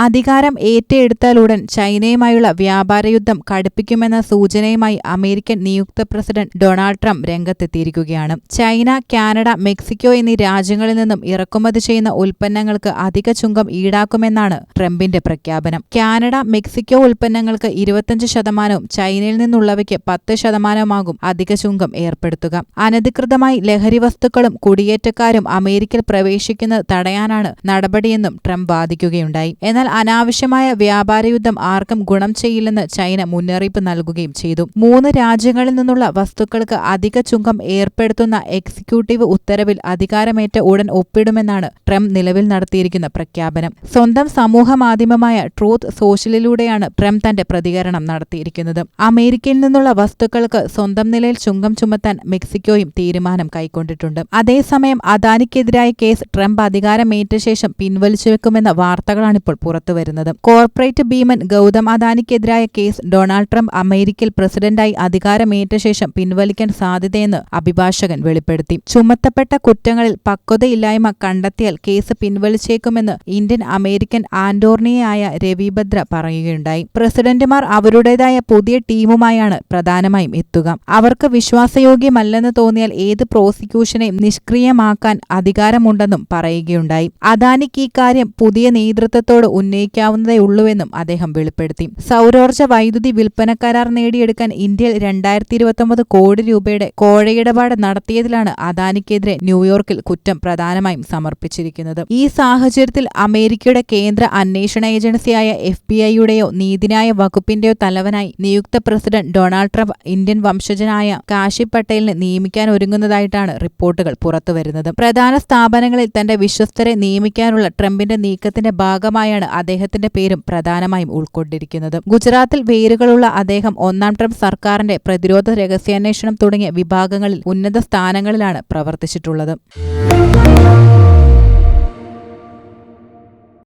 അധികാരം ഏറ്റെടുത്താലുടൻ ചൈനയുമായുള്ള വ്യാപാരയുദ്ധം കടുപ്പിക്കുമെന്ന സൂചനയുമായി അമേരിക്കൻ നിയുക്ത പ്രസിഡന്റ് ഡൊണാൾഡ് ട്രംപ് രംഗത്തെത്തിയിരിക്കുകയാണ്. ചൈന കാനഡ മെക്സിക്കോ എന്നീ രാജ്യങ്ങളിൽ നിന്നും ഇറക്കുമതി ചെയ്യുന്ന ഉൽപ്പന്നങ്ങൾക്ക് അധിക ചുങ്കം ഈടാക്കുമെന്നാണ് ട്രംപിന്റെ പ്രഖ്യാപനം. കാനഡ മെക്സിക്കോ ഉൽപ്പന്നങ്ങൾക്ക് ഇരുപത്തിയഞ്ച് ശതമാനവും ചൈനയിൽ നിന്നുള്ളവയ്ക്ക് പത്ത് ശതമാനവുമാകും അധിക ചുങ്കം ഏർപ്പെടുത്തുക. അനധികൃതമായി ലഹരി വസ്തുക്കളും കുടിയേറ്റക്കാരും അമേരിക്കയിൽ പ്രവേശിക്കുന്നത് തടയാനാണ് നടപടിയെന്നും ട്രംപ് വാദിക്കുകയുണ്ടായി. എന്നാൽ അനാവശ്യമായ വ്യാപാരയുദ്ധം ആർക്കും ഗുണം ചെയ്യില്ലെന്ന് ചൈന മുന്നറിയിപ്പ് നൽകുകയും ചെയ്തു. മൂന്ന് രാജ്യങ്ങളിൽ നിന്നുള്ള വസ്തുക്കൾക്ക് അധിക ചുങ്കം ഏർപ്പെടുത്തുന്ന എക്സിക്യൂട്ടീവ് ഉത്തരവിൽ അധികാരമേറ്റ ഉടൻ ഒപ്പിടുമെന്നാണ് ട്രംപ് നിലവിൽ നടത്തിയിരിക്കുന്ന പ്രഖ്യാപനം. സ്വന്തം സമൂഹ മാധ്യമമായ ട്രൂത്ത് സോഷ്യലിലൂടെയാണ് ട്രംപ് തന്റെ പ്രതികരണം നടത്തിയിരിക്കുന്നത്. അമേരിക്കയിൽ നിന്നുള്ള വസ്തുക്കൾക്ക് സ്വന്തം നിലയിൽ ചുങ്കം ചുമത്താൻ മെക്സിക്കോയും തീരുമാനം കൈക്കൊണ്ടിട്ടുണ്ട്. അതേസമയം അദാനിക്കെതിരായ കേസ് ട്രംപ് അധികാരമേറ്റ ശേഷം പിൻവലിച്ചു വെക്കുമെന്ന വാർത്തകളാണിപ്പോൾ പുറത്തുവരുന്നത് കോർപ്പറേറ്റ് ഭീമൻ ഗൗതം അദാനിക്കെതിരായ കേസ് ഡൊണാൾഡ് ട്രംപ് അമേരിക്കയിൽ പ്രസിഡന്റായി അധികാരമേറ്റ ശേഷം പിൻവലിക്കാൻ സാധ്യതയെന്ന് അഭിഭാഷകൻ വെളിപ്പെടുത്തി. ചുമത്തപ്പെട്ട കുറ്റങ്ങളിൽ പക്വതയില്ലായ്മ കണ്ടെത്തിയാൽ കേസ് പിൻവലിച്ചേക്കുമെന്ന് ഇന്ത്യൻ അമേരിക്കൻ ആന്റോർണിയായ രവിഭദ്ര പറയുകയുണ്ടായി. പ്രസിഡന്റുമാർ അവരുടേതായ പുതിയ ടീമുമായാണ് പ്രധാനമായും എത്തുക. അവർക്ക് വിശ്വാസയോഗ്യമല്ലെന്ന് തോന്നിയാൽ ഏത് പ്രോസിക്യൂഷനെയും നിഷ്ക്രിയമാക്കാൻ അധികാരമുണ്ടെന്നും പറയുകയുണ്ടായി. അദാനിക്ക് ഇക്കാര്യം പുതിയ നേതൃത്വത്തോട് ഉന്നയിക്കാവുന്നതേ ഉള്ളൂവെന്നും അദ്ദേഹം വെളിപ്പെടുത്തി. സൗരോർജ വൈദ്യുതി വിൽപ്പന കരാർ നേടിയെടുക്കാൻ ഇന്ത്യയിൽ രണ്ടായിരത്തി ഇരുപത്തൊമ്പത് കോടി രൂപയുടെ കോഴയിടപാട് നടത്തിയതിലാണ് അദാനിക്കെതിരെ ന്യൂയോർക്കിൽ കുറ്റം പ്രധാനമായും സമർപ്പിച്ചിരിക്കുന്നത്. ഈ സാഹചര്യത്തിൽ അമേരിക്കയുടെ കേന്ദ്ര അന്വേഷണ ഏജൻസിയായ എഫ് ബി ഐയുടെയോ നീതിന്യായ വകുപ്പിന്റെയോ തലവനായി നിയുക്ത പ്രസിഡന്റ് ഡൊണാൾഡ് ട്രംപ് ഇന്ത്യൻ വംശജനായ കാശി പട്ടേലിനെ നിയമിക്കാൻ ഒരുങ്ങുന്നതായിട്ടാണ് റിപ്പോർട്ടുകൾ പുറത്തുവരുന്നത്. പ്രധാന സ്ഥാപനങ്ങളിൽ തന്റെ വിശ്വസ്തരെ നിയമിക്കാനുള്ള ട്രംപിന്റെ നീക്കത്തിന്റെ ഭാഗമായാണ് അദ്ദേഹത്തിന്റെ പേരും പ്രധാനമായും ഉൾക്കൊണ്ടിരിക്കുന്നത്. ഗുജറാത്തിൽ വേരുകളുള്ള അദ്ദേഹം ഒന്നാം ട്രംപ് സർക്കാരിന്റെ പ്രതിരോധ രഹസ്യാന്വേഷണം തുടങ്ങിയ വിഭാഗങ്ങളിൽ ഉന്നത സ്ഥാനങ്ങളിലാണ് പ്രവർത്തിച്ചിട്ടുള്ളത്.